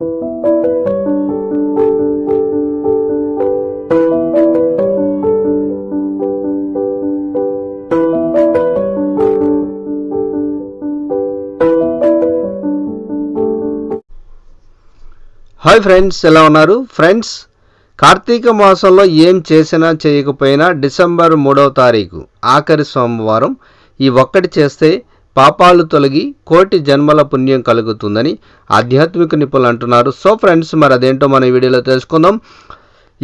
Hi friends ఎలా ఉన్నారు? Friends Karthika మాసంలో ఏం చేసినా చేయకపోయినా డిసెంబర్ మూడవ తారీఖు ఆఖరి సోమవారం ఈ ఒక్కటి చేస్తే పాపాలు తొలగి కోటి జన్మల పుణ్యం కలుగుతుందని ఆధ్యాత్మిక నిపుణులు అంటున్నారు. సో ఫ్రెండ్స్ మరి అదేంటో మన ఈ వీడియోలో తెలుసుకుందాం.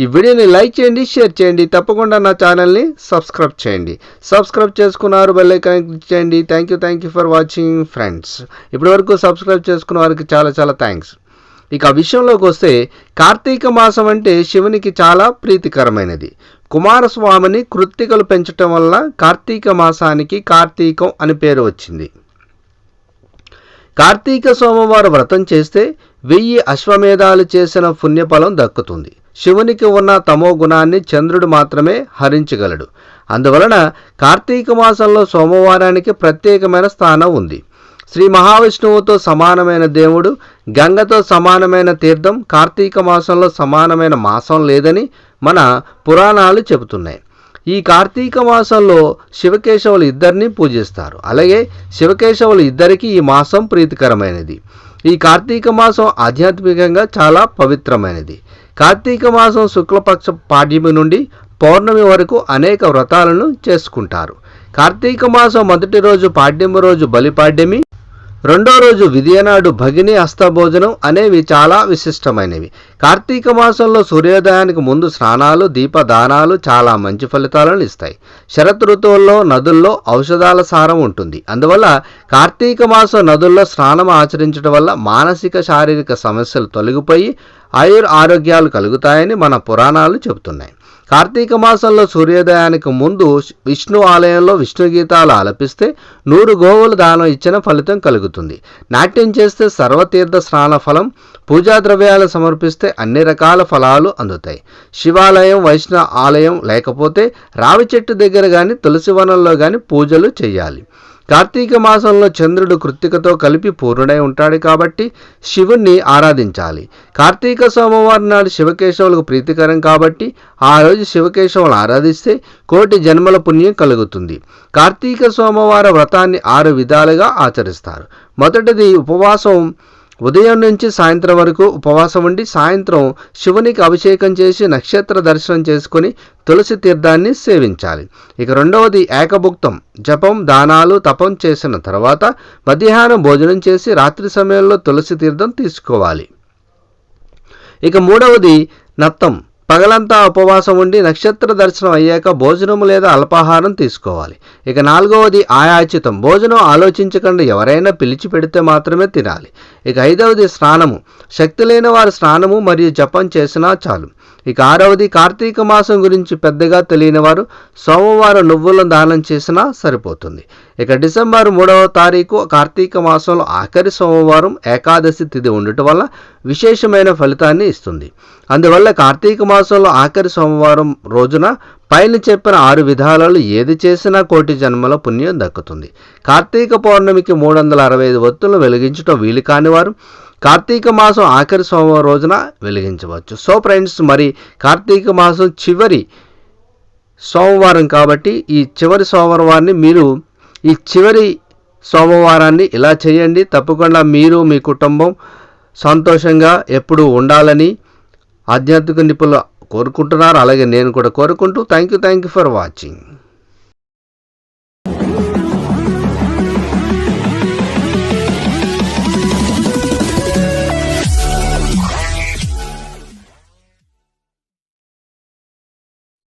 ఈ వీడియోని లైక్ చేయండి షేర్ చేయండి తప్పకుండా నా ఛానల్ని సబ్స్క్రైబ్ చేయండి. సబ్స్క్రైబ్ చేసుకున్నారు బెల్లైకాన్ క్లిక్ చేయండి. Thank you thank you for watching friends ఇప్పటివరకు సబ్స్క్రైబ్ చేసుకున్న వారికి చాలా చాలా థ్యాంక్స్ ఇక విషయంలోకి వస్తే కార్తీక మాసం అంటే శివునికి చాలా ప్రీతికరమైనది. కుమారస్వామిని కృత్తికలు పెంచటం వల్ల కార్తీక మాసానికి కార్తీకం అని పేరు వచ్చింది. కార్తీక సోమవారం వ్రతం చేస్తే వెయ్యి అశ్వమేధాలు చేసిన పుణ్యఫలం దక్కుతుంది. శివునికి ఉన్న తమో గుణాన్ని చంద్రుడు మాత్రమే హరించగలడు. అందువలన కార్తీక మాసంలో సోమవారానికి ప్రత్యేకమైన స్థానం ఉంది. శ్రీ మహావిష్ణువుతో సమానమైన దేవుడు గంగతో సమానమైన తీర్థం కార్తీక మాసంలో సమానమైన మాసం లేదని మన పురాణాలు చెబుతున్నాయి. ఈ కార్తీక మాసంలో శివకేశవులు ఇద్దరిని పూజిస్తారు. అలాగే శివకేశవులు ఇద్దరికీ ఈ మాసం ప్రీతికరమైనది. ఈ కార్తీక మాసం ఆధ్యాత్మికంగా చాలా పవిత్రమైనది. కార్తీక మాసం శుక్లపక్ష పాడ్యమి నుండి పౌర్ణమి వరకు అనేక వ్రతాలను చేసుకుంటారు. కార్తీక మాసం మొదటి రోజు పాడ్యమి రోజు బలిపాడ్యమి రెండో రోజు విజయనాడు భగిని హస్తభోజనం అనేవి చాలా విశిష్టమైనవి. కార్తీక మాసంలో సూర్యోదయానికి ముందు స్నానాలు దీపదానాలు చాలా మంచి ఫలితాలను ఇస్తాయి. శరత్ ఋతువుల్లో నదుల్లో ఔషధాల సారం ఉంటుంది. అందువల్ల కార్తీక మాసం నదుల్లో స్నానం ఆచరించడం వల్ల మానసిక శారీరక సమస్యలు తొలగిపోయి ఆయుర్ ఆరోగ్యాలు కలుగుతాయని మన పురాణాలు చెబుతున్నాయి. కార్తీక మాసంలో సూర్యోదయానికి ముందు విష్ణు ఆలయంలో విష్ణు గీతాలు ఆలపిస్తే నూరు గోవులు దానం ఇచ్చిన ఫలితం కలుగుతుంది. నాట్యం చేస్తే సర్వతీర్థ స్నాన ఫలం పూజా ద్రవ్యాలు సమర్పిస్తే అన్ని రకాల ఫలాలు అందుతాయి. శివాలయం వైష్ణవ ఆలయం లేకపోతే రావి చెట్టు దగ్గర కానీ తులసి వనంలో కానీ పూజలు చేయాలి. కార్తీక మాసంలో చంద్రుడు కృత్తికతో కలిపి పూర్ణుడై ఉంటాడు కాబట్టి శివుణ్ణి ఆరాధించాలి. కార్తీక సోమవారం నాడు శివకేశవులకు ప్రీతికరం కాబట్టి ఆ రోజు శివకేశవులను ఆరాధిస్తే కోటి జన్మల పుణ్యం కలుగుతుంది. కార్తీక సోమవార వ్రతాన్ని ఆరు విధాలుగా ఆచరిస్తారు. మొదటిది ఉపవాసం ఉదయం నుంచి సాయంత్రం వరకు ఉపవాసం ఉండి సాయంత్రం శివునికి అభిషేకం చేసి నక్షత్ర దర్శనం చేసుకుని తులసి తీర్థాన్ని సేవించాలి. ఇక రెండవది ఏకభుక్తం. జపం దానాలు తపం చేసిన తర్వాత మధ్యాహ్నం భోజనం చేసి రాత్రి సమయంలో తులసి తీర్థం తీసుకోవాలి. ఇక మూడవది నత్తం. పగలంతా ఉపవాసం ఉండి నక్షత్ర దర్శనం అయ్యాక భోజనము లేదా అల్పాహారం తీసుకోవాలి. ఇక నాలుగవది ఆయాచితం. భోజనం ఆలోచించకుండా. ఎవరైనా పిలిచి పెడితే మాత్రమే తినాలి. ఇక ఐదవది స్నానము. శక్తి లేని వారు స్నానము మరియు జపం చేసినా చాలు. ఇక ఆరవది కార్తీక మాసం గురించి పెద్దగా తెలియని వారు సోమవారం నువ్వులను దానం చేసినా సరిపోతుంది. ఇక డిసెంబర్ మూడవ తారీఖు కార్తీక మాసంలో ఆఖరి సోమవారం ఏకాదశి తిథి ఉండటం వల్ల విశేషమైన ఫలితాన్ని ఇస్తుంది. అందువల్ల కార్తీక మాసంలో ఆఖరి సోమవారం రోజున పైన చెప్పిన ఆరు విధాలలో ఏది చేసినా కోటి జన్మల పుణ్యం దక్కుతుంది. కార్తీక పౌర్ణమికి మూడు వందల అరవై ఐదు ఒత్తులు వెలిగించడం వీలు కాని వారు కార్తీక మాసం ఆఖరి సోమవారం రోజున వెలిగించవచ్చు. సో ఫ్రెండ్స్ మరి కార్తీక మాసం చివరి సోమవారం కాబట్టి ఈ చివరి సోమవారాన్ని మీరు ఈ చివరి సోమవారాన్ని ఇలా చేయండి. తప్పకుండా మీరు మీ కుటుంబం సంతోషంగా ఎప్పుడు ఉండాలని ఆధ్యాత్మిక నిపుణులు కోరుకుంటున్నారు. అలాగే నేను కూడా కోరుకుంటూ thank you thank you for watching